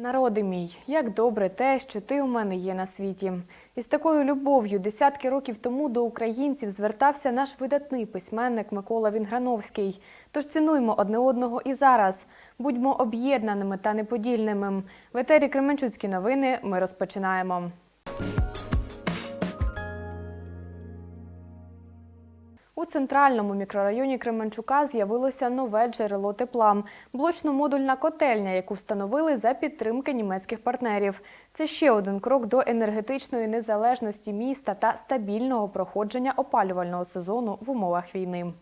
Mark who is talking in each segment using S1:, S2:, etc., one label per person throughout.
S1: Народи мій, як добре те, що ти у мене є на світі. Із такою любов'ю десятки років тому до українців звертався наш видатний письменник Микола Вінграновський. Тож цінуймо одне одного і зараз. Будьмо об'єднаними та неподільними. В етері Кременчуцькі новини ми розпочинаємо. Центральному мікрорайоні Кременчука з'явилося нове джерело тепла – блочно-модульна котельня, яку встановили за підтримки німецьких партнерів. Це ще один крок до енергетичної незалежності міста та стабільного проходження опалювального сезону в умовах війни.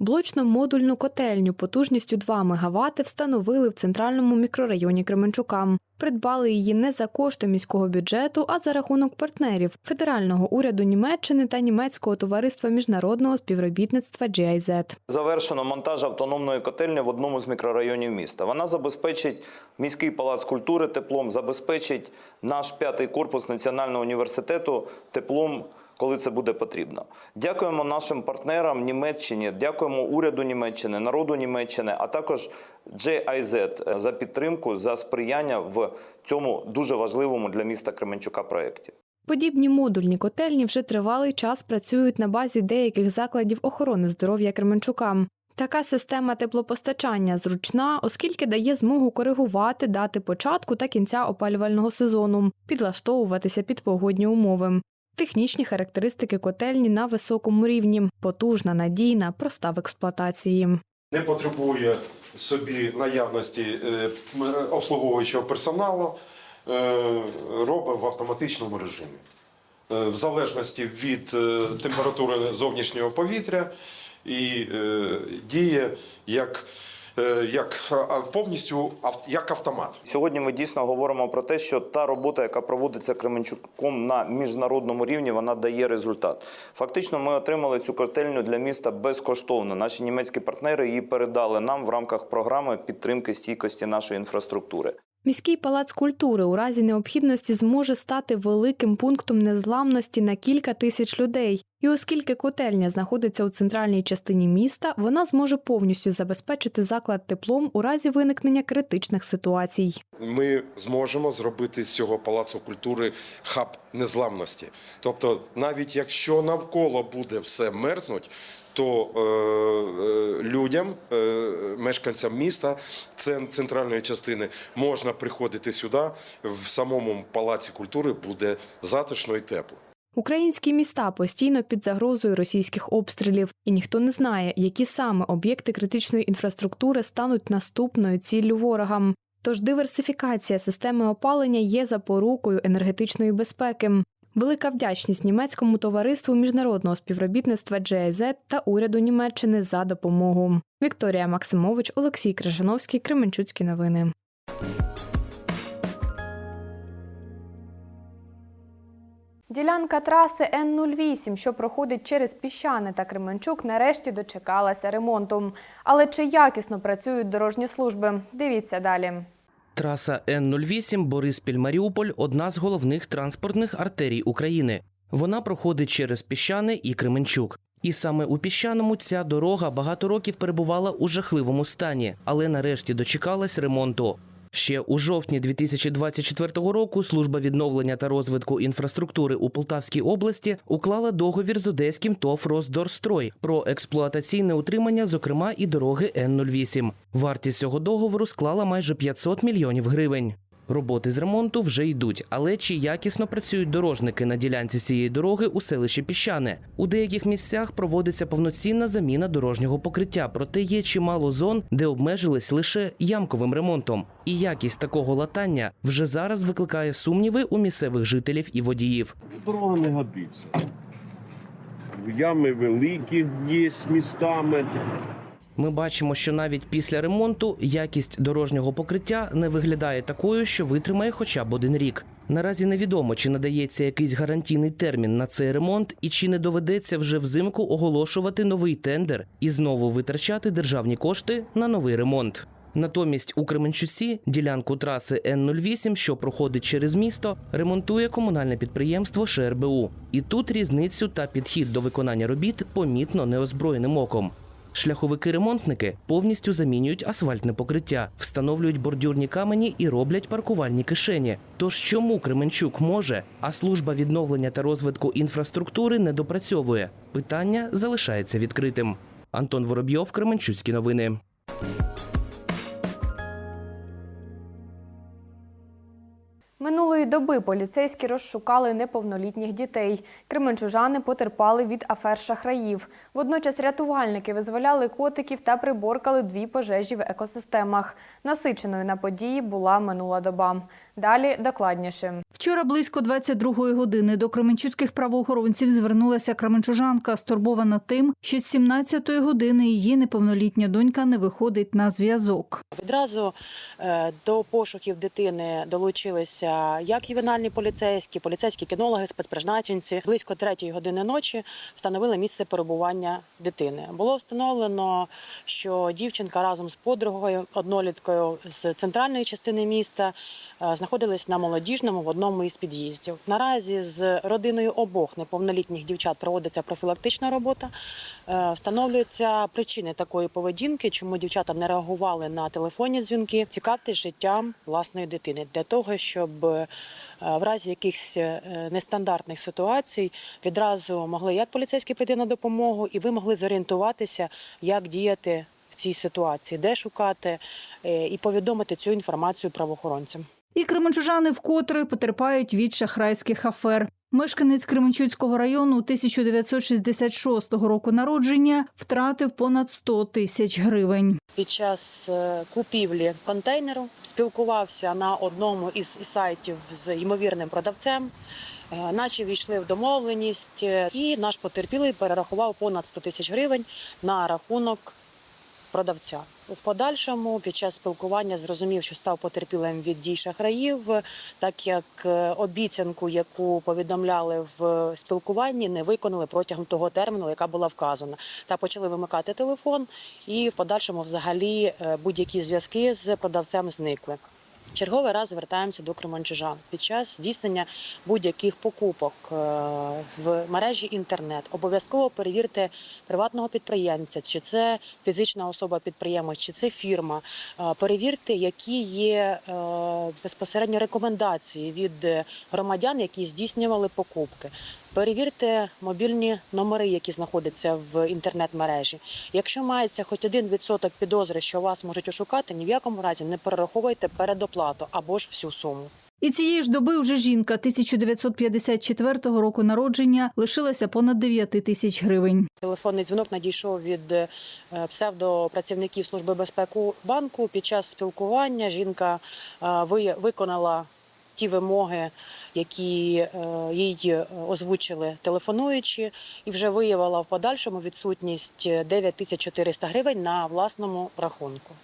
S1: Блочно-модульну котельню потужністю 2 МВт встановили в центральному мікрорайоні Кременчука. Придбали її не за кошти міського бюджету, а за рахунок партнерів федерального уряду Німеччини та німецького товариства міжнародного співробітництва GIZ.
S2: Завершено монтаж автономної котельні в одному з мікрорайонів міста. Вона забезпечить міський палац культури теплом, забезпечить наш п'ятий корпус Національного університету теплом. Коли це буде потрібно, дякуємо нашим партнерам Німеччині, дякуємо уряду Німеччини, народу Німеччини, а також GIZ за підтримку, за сприяння в цьому дуже важливому для міста Кременчука проєкті.
S1: Подібні модульні котельні вже тривалий час працюють на базі деяких закладів охорони здоров'я Кременчука. Така система теплопостачання зручна, оскільки дає змогу коригувати дати початку та кінця опалювального сезону, підлаштовуватися під погодні умови. Технічні характеристики котельні на високому рівні, потужна, надійна, проста в експлуатації.
S3: не потребує собі наявності е, обслуговуючого персоналу, е, робить в автоматичному режимі. Е, В залежності від температури зовнішнього повітря і діє як, як повністю як автомат.
S2: Сьогодні ми дійсно говоримо про те, що та робота, яка проводиться Кременчуком на міжнародному рівні, вона дає результат. Фактично, ми отримали цю котельню для міста безкоштовно. Наші німецькі партнери її передали нам в рамках програми підтримки стійкості нашої інфраструктури.
S1: Міський палац культури у разі необхідності зможе стати великим пунктом незламності на кілька тисяч людей. І оскільки котельня знаходиться у центральній частині міста, вона зможе повністю забезпечити заклад теплом у разі виникнення критичних ситуацій.
S3: ми зможемо зробити з цього палацу культури хаб незламності. Тобто, навіть якщо навколо буде все мерзнуть, то е, е, людям, е, мешканцям міста, центральної частини, можна приходити сюди. В самому палаці культури буде затишно і тепло.
S1: Українські міста постійно під загрозою російських обстрілів, і ніхто не знає, які саме об'єкти критичної інфраструктури стануть наступною ціллю ворогам. Тож диверсифікація системи опалення є запорукою енергетичної безпеки. Велика вдячність німецькому товариству міжнародного співробітництва GIZ та уряду Німеччини за допомогу. Вікторія Максимович, Олексій Крижановський, Кременчуцькі новини. Ділянка траси Н-08, що проходить через Піщани та Кременчук, нарешті дочекалася ремонту. Але чи якісно працюють дорожні служби? Дивіться далі.
S4: Траса Н-08 Бориспіль-Маріуполь – одна з головних транспортних артерій України. Вона проходить через Піщани і Кременчук. І саме у Піщаному ця дорога багато років перебувала у жахливому стані, але нарешті дочекалась ремонту. Ще у жовтні 2024 року служба відновлення та розвитку інфраструктури у Полтавській області уклала договір з одеським ТОВ «Росдорстрой» про експлуатаційне утримання, зокрема і дороги Н-08. Вартість цього договору склала майже 500 мільйонів гривень. Роботи з ремонту вже йдуть, але чи якісно працюють дорожники на ділянці цієї дороги у селищі Піщане? У деяких місцях проводиться повноцінна заміна дорожнього покриття, проте є чимало зон, де обмежились лише ямковим ремонтом. І якість такого латання вже зараз викликає сумніви у місцевих жителів і водіїв.
S5: Дорога не годиться. Ями великі є з містами.
S4: Ми бачимо, що навіть після ремонту якість дорожнього покриття не виглядає такою, що витримає хоча б один рік. Наразі невідомо, чи надається якийсь гарантійний термін на цей ремонт, і чи не доведеться вже взимку оголошувати новий тендер і знову витрачати державні кошти на новий ремонт. Натомість у Кременчуці ділянку траси Н-08, що проходить через місто, ремонтує комунальне підприємство ШРБУ. І тут різницю та підхід до виконання робіт помітно неозброєним оком. Шляховики-ремонтники повністю замінюють асфальтне покриття, встановлюють бордюрні камені і роблять паркувальні кишені. Тож чому Кременчук може, а служба відновлення та розвитку інфраструктури не допрацьовує? Питання залишається відкритим. Антон Воробйов, Кременчуцькі новини.
S1: Минулої доби поліцейські розшукали неповнолітніх дітей. Кременчужани потерпали від афер шахраїв. Водночас рятувальники визволяли котиків та приборкали дві пожежі в екосистемах. Насиченою на події була минула доба. Далі докладніше.
S6: Вчора близько 22-ї години до кременчуцьких правоохоронців звернулася кременчужанка, стурбована тим, що з 17-ї години її неповнолітня донька не виходить на зв'язок.
S7: Відразу е, до пошуків дитини долучилися як ювенальні поліцейські, поліцейські кінологи, спецпризначенці. Близько третьої години ночі встановили місце перебування дитини. Було встановлено, що дівчинка разом з подругою, одноліткою з центральної частини міста, знаходились на молодіжному в одному із під'їздів. Наразі з родиною обох неповнолітніх дівчат проводиться профілактична робота. Е, Встановлюються причини такої поведінки, чому дівчата не реагували на телефонні дзвінки. Цікавтесь життям власної дитини для того, щоб е, в разі якихось е, нестандартних ситуацій відразу могли як поліцейські прийти на допомогу, і ви могли зорієнтуватися, як діяти в цій ситуації, де шукати е, і повідомити цю інформацію правоохоронцям.
S6: І кременчужани вкотре потерпають від шахрайських афер. Мешканець Кременчуцького району 1966 року народження втратив понад 100 тисяч гривень.
S7: Під час е, купівлі контейнеру спілкувався на одному із сайтів з ймовірним продавцем. Е, Наче війшли в домовленість, е, і наш потерпілий перерахував понад 100 тисяч гривень на рахунок продавця. В подальшому під час спілкування зрозумів, що став потерпілим від дій шахраїв, так як е, обіцянку, яку повідомляли в спілкуванні, не виконали протягом того терміну, яка була вказана. Та почали вимикати телефон, і в подальшому, взагалі, е, будь-які зв'язки з продавцем зникли. Черговий раз звертаємося до кременчужан під час здійснення будь-яких покупок е, в мережі інтернет. Обов'язково перевірте приватного підприємця, чи це фізична особа-підприємець, чи це фірма. Е, Перевірте, які є е, безпосередньо рекомендації від громадян, які здійснювали покупки. Перевірте мобільні номери, які знаходяться в інтернет-мережі. Якщо мається хоч один відсоток підозри, що вас можуть ошукати, ні в якому разі не перераховуйте передоплату або ж всю суму.
S6: І цієї ж доби вже жінка 1954 року народження лишилася понад 9 тисяч гривень.
S7: Телефонний дзвінок надійшов від е, псевдопрацівників служби безпеки банку. Під час спілкування жінка е, ви- виконала ті вимоги, які е, їй е, озвучили телефонуючи, і вже виявила в подальшому відсутність 9400 гривень на власному рахунку.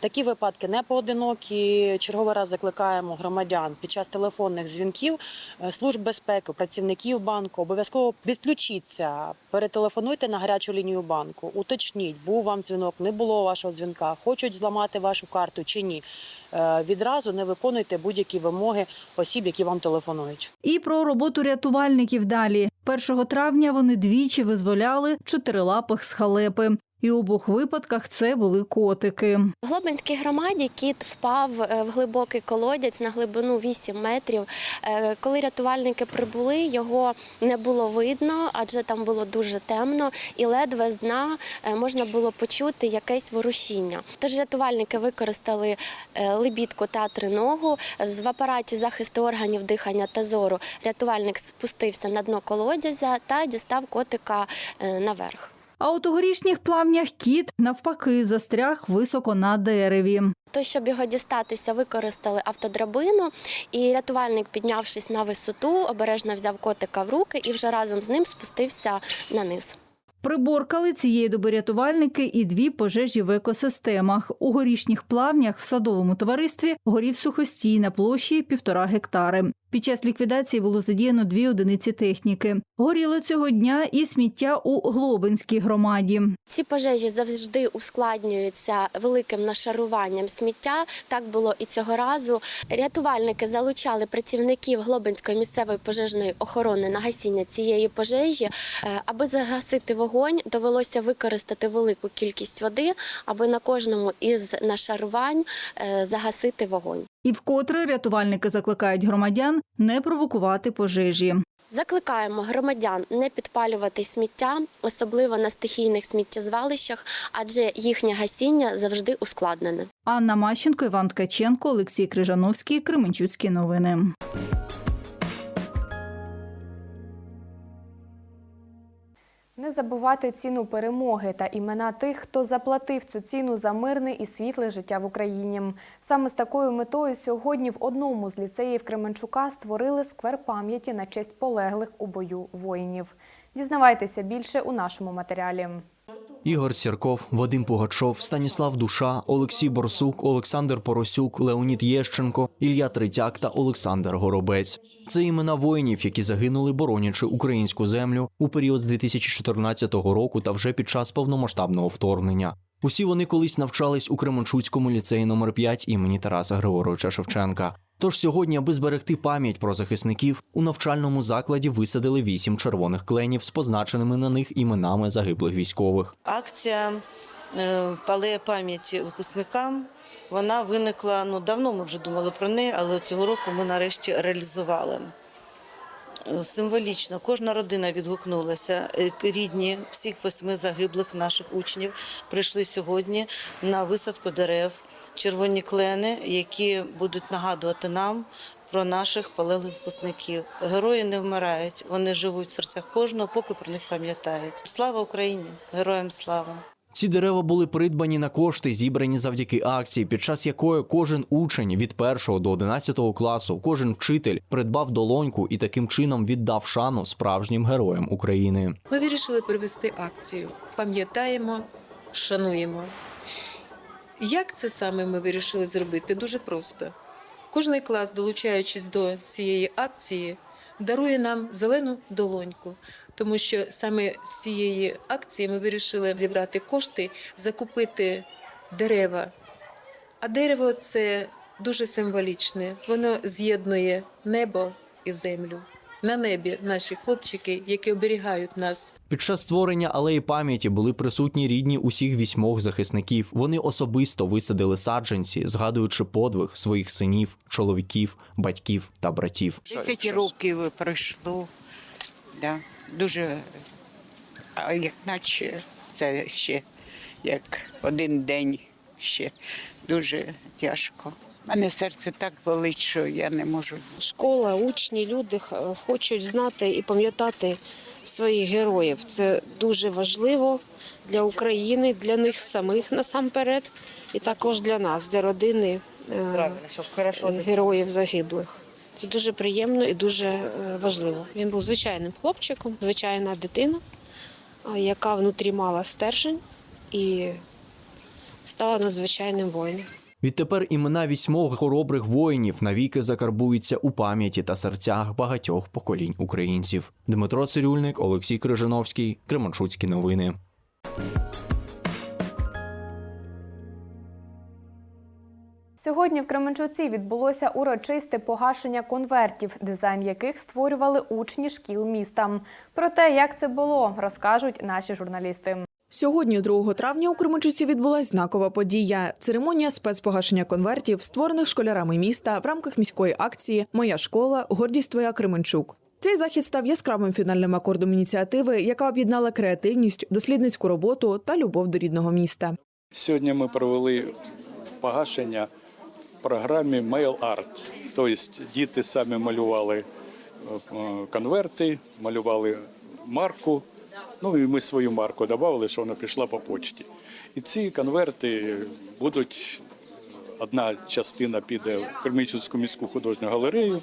S7: Такі випадки не поодинокі. Черговий раз закликаємо громадян під час телефонних дзвінків е, служб безпеки, працівників банку. Обов'язково відключіться, перетелефонуйте на гарячу лінію банку, уточніть, був вам дзвінок, не було вашого дзвінка, хочуть зламати вашу карту чи ні. Е, Відразу не виконуйте будь-які вимоги осіб, які вам телефонують.
S6: І про роботу рятувальників далі. 1 травня вони двічі визволяли чотирилапих з халепи. І у обох випадках це були котики.
S8: В Глобинській громаді кіт впав е, в глибокий колодязь на глибину 8 метрів. Е, Коли рятувальники прибули, його не було видно, адже там було дуже темно, і ледве з дна е, можна було почути якесь ворушіння. Тож рятувальники використали лебідку та триногу. В апараті захисту органів дихання та зору рятувальник спустився на дно колодязя та дістав котика наверх.
S6: А от у горішніх плавнях кіт навпаки застряг високо на дереві.
S8: То, щоб його дістатися, використали автодрабину, і рятувальник, піднявшись на висоту, обережно взяв котика в руки і вже разом з ним спустився на низ.
S6: Приборкали цієї доби рятувальники і дві пожежі в екосистемах. У горішніх плавнях в садовому товаристві горів сухостій на площі півтора гектари. Під час ліквідації було задіяно дві одиниці техніки. Горіло цього дня і сміття у Глобинській громаді.
S8: Ці пожежі завжди ускладнюються великим нашаруванням сміття. Так було і цього разу. Рятувальники залучали працівників Глобинської місцевої пожежної охорони на гасіння цієї пожежі. Е, Аби загасити вогонь, довелося використати велику кількість води, аби на кожному із нашарувань е, загасити вогонь.
S6: І вкотре рятувальники закликають громадян не провокувати пожежі.
S8: Закликаємо громадян не підпалювати сміття, особливо на стихійних сміттєзвалищах, адже їхнє гасіння завжди ускладнене.
S6: Анна Мащенко, Іван Ткаченко, Олексій Крижановський, Кременчуцькі новини.
S1: Не забувати ціну перемоги та імена тих, хто заплатив цю ціну за мирне і світле життя в Україні. Саме з такою метою сьогодні в одному з ліцеїв Кременчука створили сквер пам'яті на честь полеглих у бою воїнів. Дізнавайтеся більше у нашому матеріалі.
S9: Ігор Сірков, Вадим Пугачов, Станіслав Душа, Олексій Борсук, Олександр Поросюк, Леонід Єщенко, Ілля Третяк та Олександр Горобець. Це імена воїнів, які загинули, боронячи українську землю у період з 2014 року та вже під час повномасштабного вторгнення. Усі вони колись навчались у Кременчуцькому ліцеї номер 5 імені Тараса Григоровича Шевченка. Тож сьогодні, аби зберегти пам'ять про захисників, у навчальному закладі висадили вісім червоних кленів з позначеними на них іменами загиблих військових.
S10: Акція е, палеє пам'яті випускникам. Вона виникла ну давно. Ми вже думали про неї, але цього року ми нарешті реалізували. Е, Символічно кожна родина відгукнулася. Е, Рідні всіх восьми загиблих наших учнів прийшли сьогодні на висадку дерев, червоні клени, які будуть нагадувати нам про наших полеглих випускників. Герої не вмирають, вони живуть в серцях кожного, поки про них пам'ятають. Слава Україні! Героям слава!
S9: Ці дерева були придбані на кошти, зібрані завдяки акції, під час якої кожен учень від 1 до 11 класу, кожен вчитель придбав долоньку і таким чином віддав шану справжнім героям України.
S11: Ми вирішили провести акцію. Пам'ятаємо, вшануємо. Як це саме ми вирішили зробити? Дуже просто. Кожний клас, долучаючись до цієї акції, дарує нам зелену долоньку, тому що саме з цієї акції ми вирішили зібрати кошти, закупити дерева. А дерево це дуже символічне. Воно з'єднує небо і землю. На небі наші хлопчики, які оберігають нас
S9: Під час створення алеї пам'яті були присутні рідні усіх вісьмох захисників. Вони особисто висадили саджанці, згадуючи подвиг своїх синів, чоловіків, батьків та братів.
S12: Десять років пройшло. Да. Дуже, як наче це ще як один день ще дуже тяжко. У мене серце так болить, що я не можу.
S13: Школа, учні, люди х- хочуть знати і пам'ятати своїх героїв. Це дуже важливо для України, для них самих насамперед, і також для нас, для родини е, героїв загиблих. Це дуже приємно і дуже е, важливо. Він був звичайним хлопчиком, звичайна дитина, яка внутрі мала стержень і стала надзвичайним воїном.
S9: Відтепер імена вісьмох хоробрих воїнів навіки закарбуються у пам'яті та серцях багатьох поколінь українців. Дмитро Цирюльник, Олексій Крижановський, Кременчуцькі новини.
S1: Сьогодні в Кременчуці відбулося урочисте погашення конвертів, дизайн яких створювали учні шкіл міста. Про те, як це було, розкажуть наші журналісти.
S14: Сьогодні, 2 травня, у Кременчуці відбулась знакова подія. Церемонія спецпогашення конвертів, створених школярами міста в рамках міської акції Моя школа гордість твоя Кременчук. Цей захід став яскравим фінальним акордом ініціативи, яка об'єднала креативність, дослідницьку роботу та любов до рідного міста.
S15: Сьогодні ми провели погашення програмі Mail Art. Тобто діти самі малювали е, конверти, малювали марку. Ну і ми свою марку додали, що вона пішла по почті. І ці конверти будуть. Одна частина піде в Кремічівську міську художню галерею.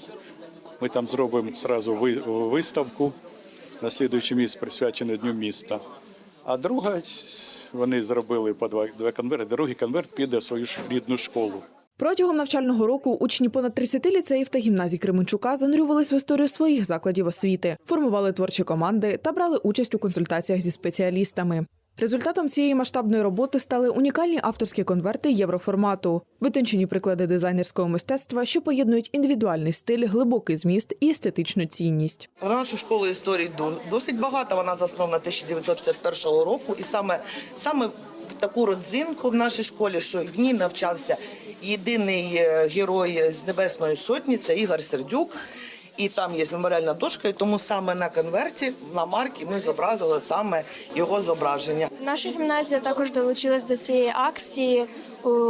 S15: Ми там зробимо зразу виставку на слідуючий місяць, присвячений Дню міста. А друга вони зробили по два конверти. Другий конверт піде в свою рідну школу.
S14: Протягом навчального року учні понад 30 ліцеїв та гімназій Кременчука занурювались в історію своїх закладів освіти, формували творчі команди та брали участь у консультаціях зі спеціалістами. Результатом цієї масштабної роботи стали унікальні авторські конверти євроформату, витончені приклади дизайнерського мистецтва, що поєднують індивідуальний стиль, глибокий зміст і естетичну цінність.
S16: Нашу школу історії до- досить багато. Вона заснована 1961 року, і саме саме таку родзинку в нашій школі, що в ній навчався єдиний е, герой з Небесної Сотні, це Ігор Сердюк. І там є меморіальна дошка, і тому саме на конверті на марки ми зобразили саме його зображення.
S17: Наша гімназія також долучилась до цієї акції.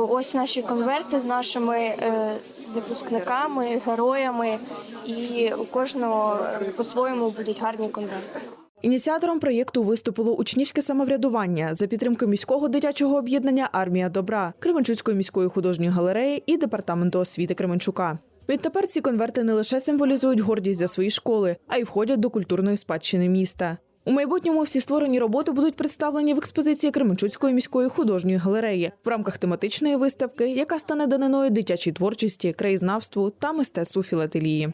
S17: Ось наші конверти з нашими е, випускниками, героями, і у кожного е, по-своєму будуть гарні конверти.
S14: Ініціатором проєкту виступило учнівське самоврядування за підтримки міського дитячого об'єднання Армія добра, Кременчуцької міської художньої галереї і департаменту освіти Кременчука. Відтепер ці конверти не лише символізують гордість за свої школи, а й входять до культурної спадщини міста. У майбутньому всі створені роботи будуть представлені в експозиції Кременчуцької міської художньої галереї в рамках тематичної виставки, яка стане даниною дитячій творчості, краєзнавству та мистецтву філателії.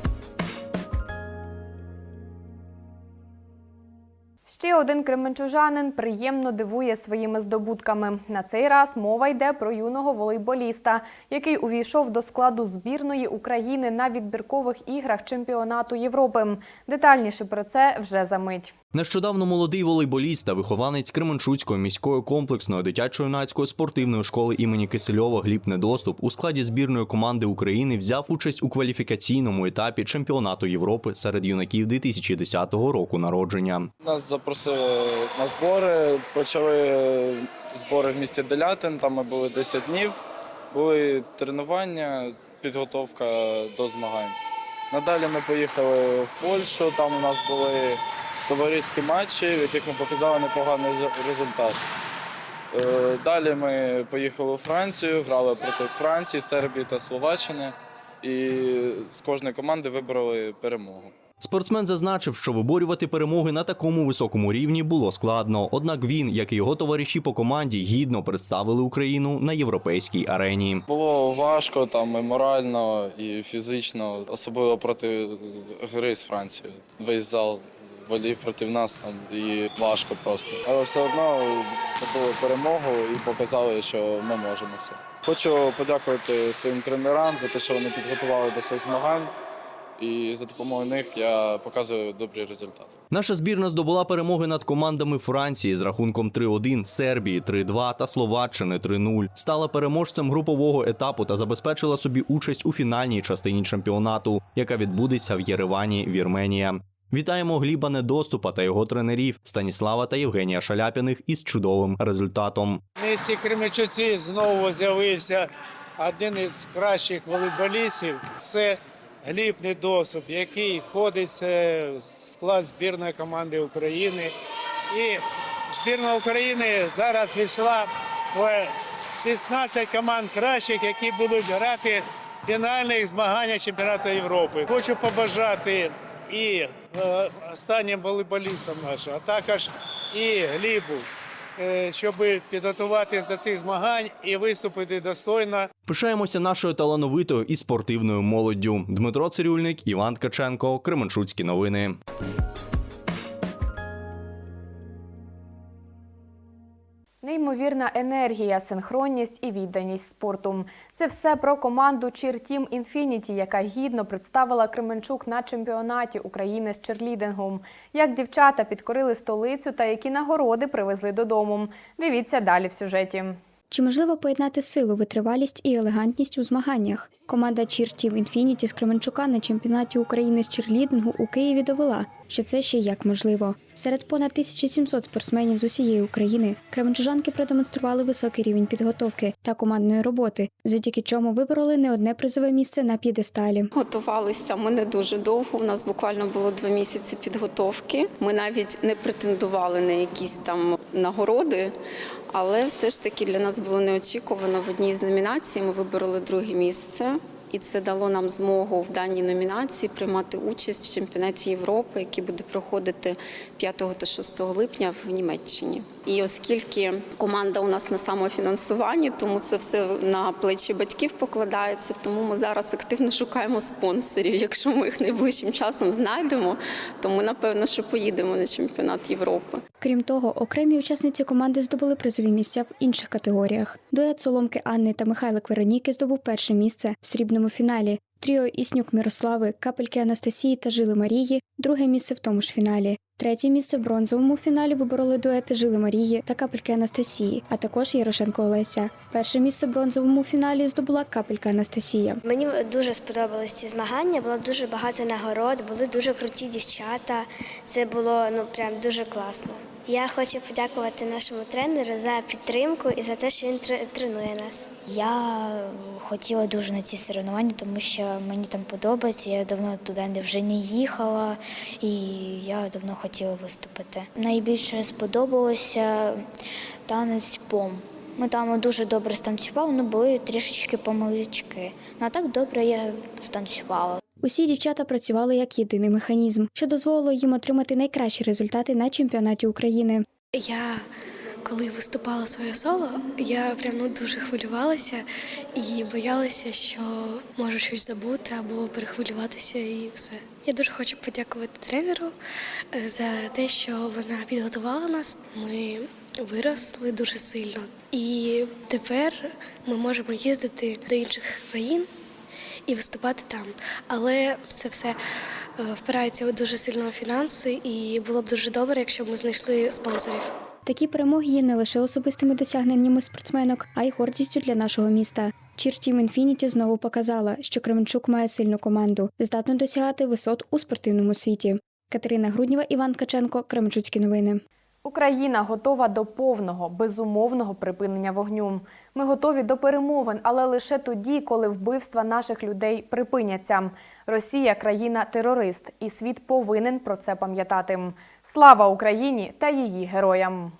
S1: Ще один кременчужанин приємно дивує своїми здобутками. На цей раз мова йде про юного волейболіста, який увійшов до складу збірної України на відбіркових іграх чемпіонату Європи. Детальніше про це вже за мить.
S9: Нещодавно молодий волейболіст та вихованець Кременчуцької міської комплексної дитячо-юнацької спортивної школи імені Кисельова Гліб Недоступ у складі збірної команди України взяв участь у кваліфікаційному етапі чемпіонату Європи серед юнаків 2010 року народження.
S15: Нас запросили на збори, почали збори в місті Делятин, там ми були 10 днів, були тренування, підготовка до змагань. Надалі ми поїхали в Польщу, там у нас були товариські матчі, в яких ми показали непоганий результат. Е, Далі ми поїхали у Францію, грали проти Франції, Сербії та Словаччини. І з кожної команди вибрали перемогу.
S9: Спортсмен зазначив, що виборювати перемоги на такому високому рівні було складно. Однак він, як і його товариші по команді, гідно представили Україну на європейській арені.
S15: Було важко там і морально, і фізично, особливо проти гри з Францією. Весь зал волів проти нас там, і важко просто. Але все одно здобули перемогу і показали, що ми можемо все. Хочу подякувати своїм тренерам за те, що вони підготували до цих змагань. І за допомогою них я показую добрі результати.
S9: Наша збірна здобула перемоги над командами Франції з рахунком 3-1, Сербії 3-2 та Словаччини 3-0. Стала переможцем групового етапу та забезпечила собі участь у фінальній частині чемпіонату, яка відбудеться в Єревані, Вірменія. Вітаємо Гліба Недоступа та його тренерів Станіслава та Євгенія Шаляпіних із чудовим результатом.
S18: В місті Кременчуці знову з'явився один із кращих волейболістів. Це Гліб Недосуп, який входить в склад збірної команди України. І збірна України зараз війшла в 16 команд кращих, які будуть грати в фінальних змаганнях чемпіонату Європи. Хочу побажати і е, останнім волейболістам нашим, а також і Глібу щоб підготуватись до цих змагань і виступити достойно.
S9: Пишаємося нашою талановитою і спортивною молоддю. Дмитро Цирюльник, Іван Ткаченко, Кременчуцькі новини.
S1: Неймовірна енергія, синхронність і відданість спорту. Це все про команду Cheer Team Infinity, яка гідно представила Кременчук на чемпіонаті України з черлідингом. Як дівчата підкорили столицю та які нагороди привезли додому. Дивіться далі в сюжеті.
S19: Чи можливо поєднати силу, витривалість і елегантність у змаганнях? Команда Cheer Team Infinity з Кременчука на чемпіонаті України з черлідингу у Києві довела, що це ще як можливо. Серед понад 1700 спортсменів з усієї України кременчужанки продемонстрували високий рівень підготовки та командної роботи, завдяки чому вибороли не одне призове місце на п'єдесталі.
S20: Готувалися ми не дуже довго. У нас буквально було два місяці підготовки. Ми навіть не претендували на якісь там нагороди, але все ж таки для нас було неочікувано. В одній з номінацій ми вибороли друге місце. І це дало нам змогу в даній номінації приймати участь в чемпіонаті Європи, який буде проходити 5 та 6 липня в Німеччині. І оскільки команда у нас на самофінансуванні, тому це все на плечі батьків покладається. Тому ми зараз активно шукаємо спонсорів. Якщо ми їх найближчим часом знайдемо, то ми напевно що поїдемо на чемпіонат Європи.
S19: Крім того, окремі учасниці команди здобули призові місця в інших категоріях. Дует Соломки Анни та Михайлик Вероніки здобув перше місце в срібному фіналі. Тріо Існюк Мирослави, Капельки Анастасії та Жили Марії друге місце в тому ж фіналі. Третє місце в бронзовому фіналі вибороли дуети Жили Марії та Капельки Анастасії, а також Ярошенко Олеся. Перше місце в бронзовому фіналі здобула Капелька Анастасія.
S17: Мені дуже сподобались ці змагання, було дуже багато нагород, були дуже круті дівчата. Це було ну прям дуже класно. Я хочу подякувати нашому тренеру за підтримку і за те, що він тре- тренує нас.
S21: Я хотіла дуже на ці соревнування, тому що мені там подобається. Я давно туди вже не їхала, і я давно хотіла виступити. Найбільше сподобалося танець пом. Ми там дуже добре станцювали, ну були трішечки помилочки. Ну а так добре я станцювала.
S19: Усі дівчата працювали як єдиний механізм, що дозволило їм отримати найкращі результати на чемпіонаті України.
S17: Я коли виступала своє соло, я прям ну, дуже хвилювалася і боялася, що можу щось забути або перехвилюватися і все. Я дуже хочу подякувати тренеру е, за те, що вона підготувала нас. Ми виросли дуже сильно. І тепер ми можемо їздити до інших країн і виступати там. Але в це все е, впирається дуже сильно фінанси, і було б дуже добре, якщо б ми знайшли спонсорів.
S19: Такі перемоги є не лише особистими досягненнями спортсменок, а й гордістю для нашого міста. Чір-Тім Інфініті знову показала, що Кременчук має сильну команду, здатну досягати висот у спортивному світі. Катерина Груднєва, Іван Каченко, Кременчуцькі новини.
S1: Україна готова до повного, безумовного припинення вогню. Ми готові до перемовин, але лише тоді, коли вбивства наших людей припиняться. Росія країна терорист, і світ повинен про це пам'ятати. Слава Україні та її героям!